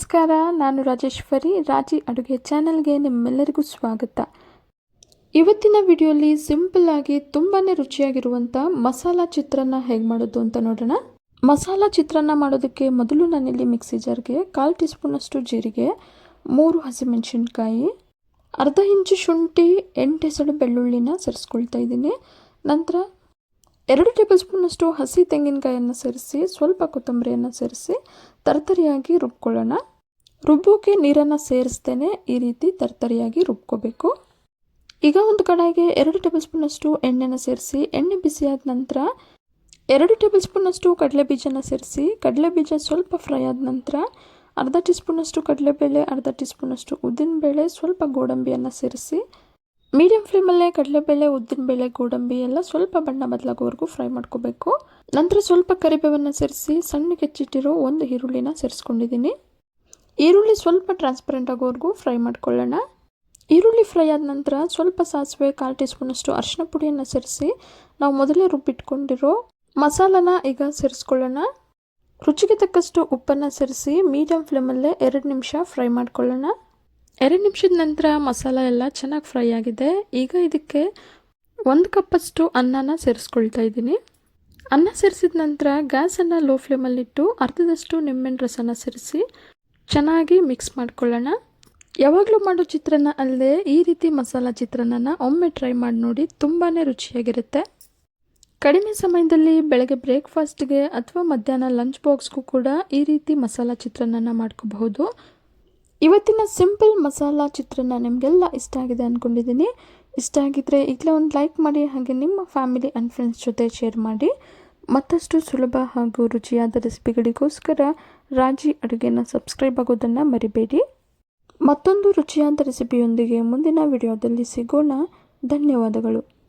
ನಮಸ್ಕಾರ, ನಾನು ರಾಜೇಶ್ವರಿ ರಾಜಿ ಅಡುಗೆ ಚಾನಲ್ಗೆ ನಿಮ್ಮೆಲ್ಲರಿಗೂ ಸ್ವಾಗತ. ಇವತ್ತಿನ ವಿಡಿಯೋಲಿ ಸಿಂಪಲ್ ಆಗಿ ತುಂಬಾ ರುಚಿಯಾಗಿರುವಂಥ ಮಸಾಲ ಚಿತ್ರಾನ್ನ ಹೇಗೆ ಮಾಡೋದು ಅಂತ ನೋಡೋಣ. ಮಸಾಲ ಚಿತ್ರಾನ್ನ ಮಾಡೋದಕ್ಕೆ ಮೊದಲು ನಾನಿಲ್ಲಿ ಮಿಕ್ಸಿ ಜಾರ್ಗೆ ಕಾಲು ಟೀ ಸ್ಪೂನಷ್ಟು ಜೀರಿಗೆ, ಮೂರು ಹಸಿಮೆಣಸಿನ್ಕಾಯಿ, ಅರ್ಧ ಇಂಚು ಶುಂಠಿ, ಎಂಟು ಹೆಸಳು ಬೆಳ್ಳುಳ್ಳಿನ ಸೇರಿಸ್ಕೊಳ್ತಾ ಇದ್ದೀನಿ. ನಂತರ ಎರಡು ಟೇಬಲ್ ಸ್ಪೂನಷ್ಟು ಹಸಿ ತೆಂಗಿನಕಾಯಿಯನ್ನು ಸೇರಿಸಿ, ಸ್ವಲ್ಪ ಕೊತ್ತಂಬರಿಯನ್ನು ಸೇರಿಸಿ, ತರತರಿಯಾಗಿ ರುಬ್ಕೊಳ್ಳೋಣ. ರುಬ್ಬೋಕೆ ನೀರನ್ನು ಸೇರಿಸ್ತೇನೆ. ಈ ರೀತಿ ತರ್ತರಿಯಾಗಿ ರುಬ್ಕೋಬೇಕು. ಈಗ ಒಂದು ಕಡೆಗೆ ಎರಡು ಟೇಬಲ್ ಸ್ಪೂನಷ್ಟು ಎಣ್ಣೆನ ಸೇರಿಸಿ, ಎಣ್ಣೆ ಬಿಸಿಯಾದ ನಂತರ ಎರಡು ಟೇಬಲ್ ಸ್ಪೂನಷ್ಟು ಕಡಲೆ ಬೀಜನ ಸೇರಿಸಿ ಕಡಲೆ ಬೀಜ ಸ್ವಲ್ಪ ಫ್ರೈ ಆದ ನಂತರ ಅರ್ಧ ಟೀ ಸ್ಪೂನಷ್ಟು ಕಡಲೆಬೇಳೆ, ಅರ್ಧ ಟೀ ಸ್ಪೂನಷ್ಟು ಉದ್ದಿನಬೇಳೆ, ಸ್ವಲ್ಪ ಗೋಡಂಬಿಯನ್ನು ಸೇರಿಸಿ, ಮೀಡಿಯಂ ಫ್ಲೇಮಲ್ಲೇ ಕಡಲೆಬೇಳೆ, ಉದ್ದಿನಬೇಳೆ, ಗೋಡಂಬಿ ಎಲ್ಲ ಸ್ವಲ್ಪ ಬಣ್ಣ ಬದಲಾಗೋವರೆಗೂ ಫ್ರೈ ಮಾಡ್ಕೋಬೇಕು. ನಂತರ ಸ್ವಲ್ಪ ಕರಿಬೇವನ್ನು ಸೇರಿಸಿ, ಸಣ್ಣಗೆ ಹೆಚ್ಚಿಟ್ಟಿರೋ ಒಂದು ಈರುಳ್ಳಿನ ಸೇರಿಸ್ಕೊಂಡಿದ್ದೀನಿ. ಈರುಳ್ಳಿ ಸ್ವಲ್ಪ ಟ್ರಾನ್ಸ್ಪರೆಂಟ್ ಆಗೋವರೆಗೂ ಫ್ರೈ ಮಾಡ್ಕೊಳ್ಳೋಣ. ಈರುಳ್ಳಿ ಫ್ರೈ ಆದ ನಂತರ ಸ್ವಲ್ಪ ಸಾಸಿವೆ, ಕಾಲು ಟೀ ಸ್ಪೂನಷ್ಟು ಅರಿಶಿನ ಪುಡಿಯನ್ನು ಸೇರಿಸಿ ನಾವು ಮೊದಲೇ ರುಬ್ಬಿಟ್ಕೊಂಡಿರೋ ಮಸಾಲನ ಈಗ ಸೇರಿಸ್ಕೊಳ್ಳೋಣ. ರುಚಿಗೆ ತಕ್ಕಷ್ಟು ಉಪ್ಪನ್ನು ಸೇರಿಸಿ ಮೀಡಿಯಂ ಫ್ಲೇಮಲ್ಲೇ ಎರಡು ನಿಮಿಷ ಫ್ರೈ ಮಾಡ್ಕೊಳ್ಳೋಣ. ಎರಡು ನಿಮಿಷದ ನಂತರ ಮಸಾಲ ಎಲ್ಲ ಚೆನ್ನಾಗಿ ಫ್ರೈ ಆಗಿದೆ. ಈಗ ಇದಕ್ಕೆ ಒಂದು ಕಪ್ಪಷ್ಟು ಅನ್ನನ ಸೇರಿಸ್ಕೊಳ್ತಾ ಇದ್ದೀನಿ. ಅನ್ನ ಸೇರಿಸಿದ ನಂತರ ಗ್ಯಾಸನ್ನು ಲೋ ಫ್ಲೇಮಲ್ಲಿಟ್ಟು ಅರ್ಧದಷ್ಟು ನಿಂಬೆಹಣ್ಣು ರಸನ ಸೇರಿಸಿ ಚೆನ್ನಾಗಿ ಮಿಕ್ಸ್ ಮಾಡ್ಕೊಳ್ಳೋಣ. ಯಾವಾಗಲೂ ಮಾಡೋ ಚಿತ್ರಾನ್ನ ಅಲ್ಲದೆ ಈ ರೀತಿ ಮಸಾಲ ಚಿತ್ರಾನ್ನ ಒಮ್ಮೆ ಟ್ರೈ ಮಾಡಿ ನೋಡಿ ತುಂಬಾ ರುಚಿಯಾಗಿರುತ್ತೆ. ಕಡಿಮೆ ಸಮಯದಲ್ಲಿ ಬೆಳಗ್ಗೆ ಬ್ರೇಕ್ಫಾಸ್ಟ್ಗೆ ಅಥವಾ ಮಧ್ಯಾಹ್ನ ಲಂಚ್ ಬಾಕ್ಸ್ಗೂ ಕೂಡ ಈ ರೀತಿ ಮಸಾಲ ಚಿತ್ರಾನ್ನ ಮಾಡ್ಕೋಬಹುದು. ಇವತ್ತಿನ ಸಿಂಪಲ್ ಮಸಾಲ ಚಿತ್ರಾನ್ನ ನಿಮಗೆಲ್ಲ ಇಷ್ಟ ಆಗಿದೆ ಅಂದ್ಕೊಂಡಿದ್ದೀನಿ ಇಷ್ಟ ಆಗಿದ್ದರೆ ಈಗಲೇ ಒಂದು ಲೈಕ್ ಮಾಡಿ, ಹಾಗೆ ನಿಮ್ಮ ಫ್ಯಾಮಿಲಿ ಆ್ಯಂಡ್ ಫ್ರೆಂಡ್ಸ್ ಜೊತೆ ಶೇರ್ ಮಾಡಿ. ಮತ್ತಷ್ಟು ಸುಲಭ ಹಾಗೂ ರುಚಿಯಾದ ರೆಸಿಪಿಗಳಿಗೋಸ್ಕರ ರಾಜಿ ಅಡುಗೆನ ಸಬ್ಸ್ಕ್ರೈಬ್ ಆಗೋದನ್ನು ಮರಿಬೇಡಿ. ಮತ್ತೊಂದು ರುಚಿಯಾದ ರೆಸಿಪಿಯೊಂದಿಗೆ ಮುಂದಿನ ವಿಡಿಯೋದಲ್ಲಿ ಸಿಗೋಣ. ಧನ್ಯವಾದಗಳು.